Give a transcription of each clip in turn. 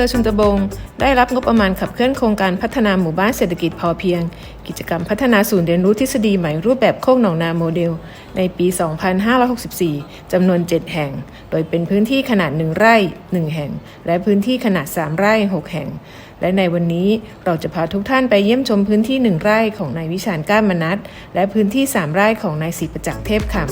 อำเภอชนบง ได้รับงบประมาณขับเคลื่อนโครงการพัฒนาหมู่บ้านเศรษฐกิจพอเพียง กิจกรรมพัฒนาศูนย์เรียนรู้ทฤษฎีใหม่รูปแบบโคกหนองนาโมเดล ในปี 2564 จำนวน 7 แห่ง โดยเป็นพื้นที่ขนาด 1 ไร่ 1 แห่ง และพื้นที่ขนาด 3 ไร่ 6 แห่ง และในวันนี้เราจะพาทุกท่านไปเยี่ยมชมพื้นที่ 1 ไร่ของนายวิชาญก้ามมนัทและพื้นที่ 3 ไร่ของนายศรีประจักษ์เทพคำ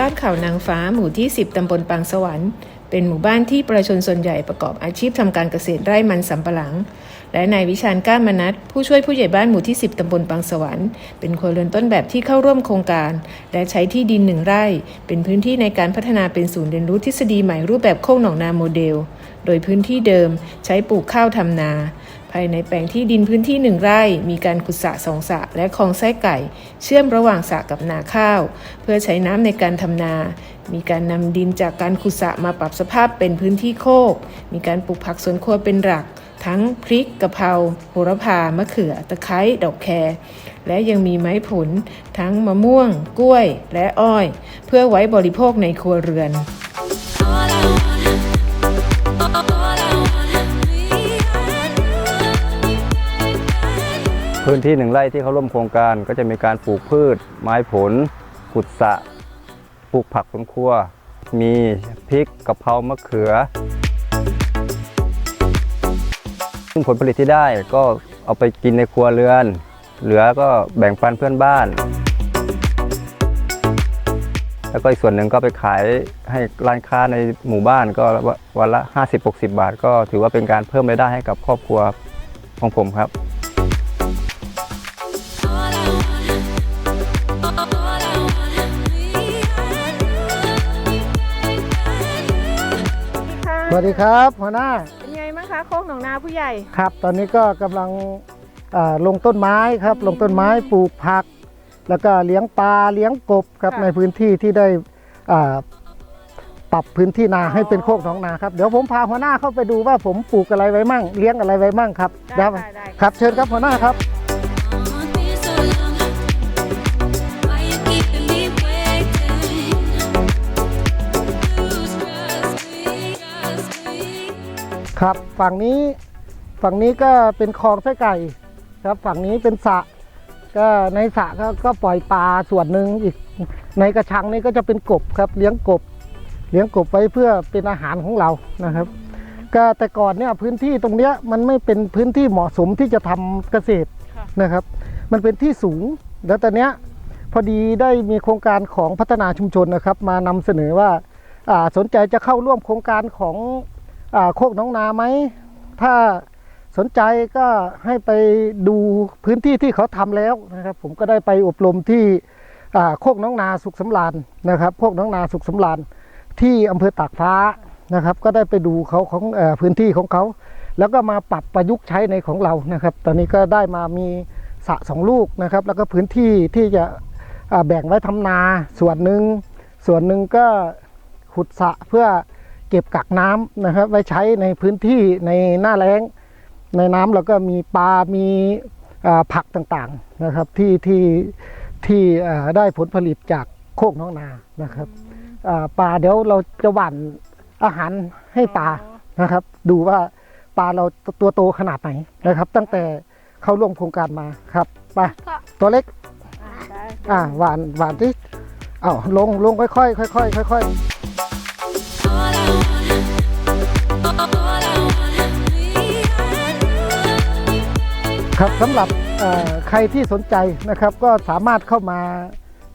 บ้านเขานางฟ้าหมู่ที่ 10 ตำบลปางสวรรค์ เป็นหมู่บ้านที่ประชาชนส่วนใหญ่ประกอบอาชีพทำการเกษตรไร่มันสำปะหลัง และนายวิชาญก้ามมนัทผู้ช่วยผู้ใหญ่บ้านหมู่ที่ 10 ตำบลบางสวรรค์เป็นครัวเรือนต้นแบบที่เข้าร่วมโครงการ และใช้ที่ดินหนึ่งไร่ เป็นพื้นที่ในการพัฒนาเป็นศูนย์เรียนรู้ทฤษฎีใหม่รูปแบบโค้งหนองนาโมเดล โดยพื้นที่เดิมใช้ปลูกข้าวทำนาายในแปลงที่ดินพื้นที่หนึ่งไร่ มีการขุดสระสองสระและคลองไส้ไก่ เชื่อมระหว่างสระกับนาข้าว เพื่อใช้น้ำในการทำนา มีการนำดินจากการขุดสระมาปรับสภาพเป็นพื้นที่โคก มีการปลูกผักสวนครัวเป็นหลัก ทั้งพริกกะเพราโหระพามะเขือ ตะไคร้ดอกแครและยังมีไม้ผล ทั้งมะม่วง กล้วย และอ้อย เพื่อไว้บริโภคในครัวเรือน พื้นที่หนึ่งไร่ที่เขาร่วมโครงการก็จะมีการปลูกพืช ไม้ผลขุดสะปลูกผักสวนครัว มีพริกกะเพรามะเขือ ซึ่งผลผลิตที่ได้ก็เอาไปกินในครัวเรือน เหลือก็แบ่งปันเพื่อนบ้าน แล้วก็อีกส่วนหนึ่งก็ไปขายให้ร้านค้าในหมู่บ้านก็วันละ 50-60 บาท ก็ถือว่าเป็นการเพิ่มรายได้ให้กับครอบครัวของผมครับ วัสดีครับหัวหน้าเป็นไงบ้างคะโคกหนองนาผู้ใหญ่ครับ ตอนนี้ก็กำลังอ่าลงต้นไม้ครับลงต้นไม้ปลูกผัก แล้วก็เลี้ยงปลาเลี้ยงกบครับค่ะในพื้นที่ที่ได้อ่าปรับพื้นที่นาให้เป็นโคกหนองนาครับเดี๋ยวผมพาหัวหน้าเข้าไปดูว่าผมปลูกอะไรไว้มั่ง เลี้ยงอะไรไว้มั่งครับได้เยวได้ได้ครับเชิญครับหัวหน้าครับ ครับฝั่งนี้ฝั่งนี้ก็เป็นคลองไส้ไก่ครับ ฝั่งนี้เป็นสระก็ในสระก็ก็ปล่อยปลาส่วนหนึ่งอีกในกระชังนี่ก็จะเป็นกบครับ เลี้ยงกบ เลี้ยงกบไว้เพื่อเป็นอาหารของเรานะครับ ก็แต่ก่อนเนี่ยพื้นที่ตรงเนี้ยมันไม่เป็นพื้นที่เหมาะสมที่จะทำเกษตรค่ะนะครับ มันเป็นที่สูงแล้วตอนเนี้ยพอดีได้มีโครงการของพัฒนาชุมชนนะครับ มานำเสนอว่าอ่าสนใจจะเข้าร่วมโครงการของอา โคกน้องนาไหม ถ้าสนใจก็ให้ไปดูพื้นที่ที่เขาทำแล้วนะครับ ผมก็ได้ไปอบรมที่โคกน้องนาสุขสำราญนะครับโคกน้องนาสุขสำราญที่อำเภอตากฟ้านะครับ ก็ได้ไปดูเขาของอพื้นที่ของเขา แล้วก็มาปรับประยุกต์ใช้ในของเรานะครับ ตอนนี้ก็ได้มามีสะสองลูกนะครับ แล้วก็พื้นที่ที่จะแบ่งไว้ทำนาส่วนหนึ่งส่วนหนึ่งก็ขุดสะเพื่อ เก็บกักน้ำนะครับไว้ใช้ในพื้นที่ในหน้าแล้ง ในน้ำแล้วก็มีปลา มีอ่าผักต่างๆนะครับที่ที่ที่อ่าได้ผลผลิตจากโคกน้องนานะครับอ่าปลาเดี๋ยวเราจะหว่านอาหารให้ปลานะครับ ดูว่าปลาเราตัวโตขนาดไหนนะครับ ตั้งแต่เข้าร่วมโครงการมาครับไปตัวเล็กได้อ่าหวานหวานที่อ้าวลงลงค่อยๆค่อยๆค่อย All ครับสำหรับใครที่สนใจนะครับก็สามารถเข้ามา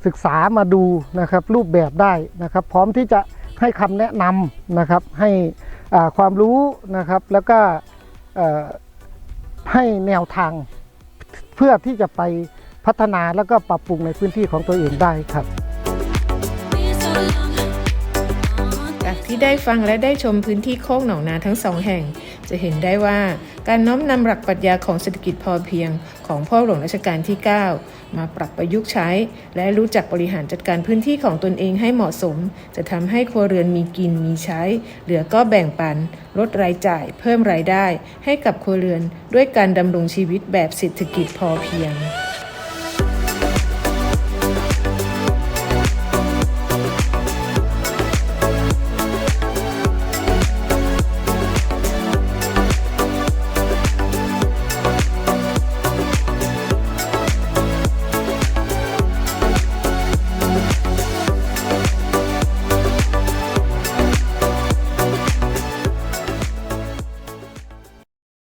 ศึกษามาดูนะครับรูปแบบได้นะครับ พร้อมที่จะให้คำแนะนำนะครับให้ความรู้นะครับแล้วก็ให้แนวทางเพื่อที่จะไปพัฒนาแล้วก็ปรับปรุงในพื้นที่ของตัวเองได้ครับจากที่ได้ฟังและได้ชมพื้นที่โคกหนองนาทั้งสองแห่ง จะเห็นได้ว่าการน้อมนำหลักปรัชญาของเศรษฐกิจพอเพียง ของพ่อหลวงรัชกาลที่ 9 มาปรับประยุกต์ใช้ และรู้จักบริหารจัดการพื้นที่ของตนเองให้เหมาะสม จะทำให้ครัวเรือนมีกินมีใช้ เหลือก็แบ่งปัน ลดรายจ่าย เพิ่มรายได้ ให้กับครัวเรือนด้วยการดำรงชีวิตแบบเศรษฐกิจพอเพียง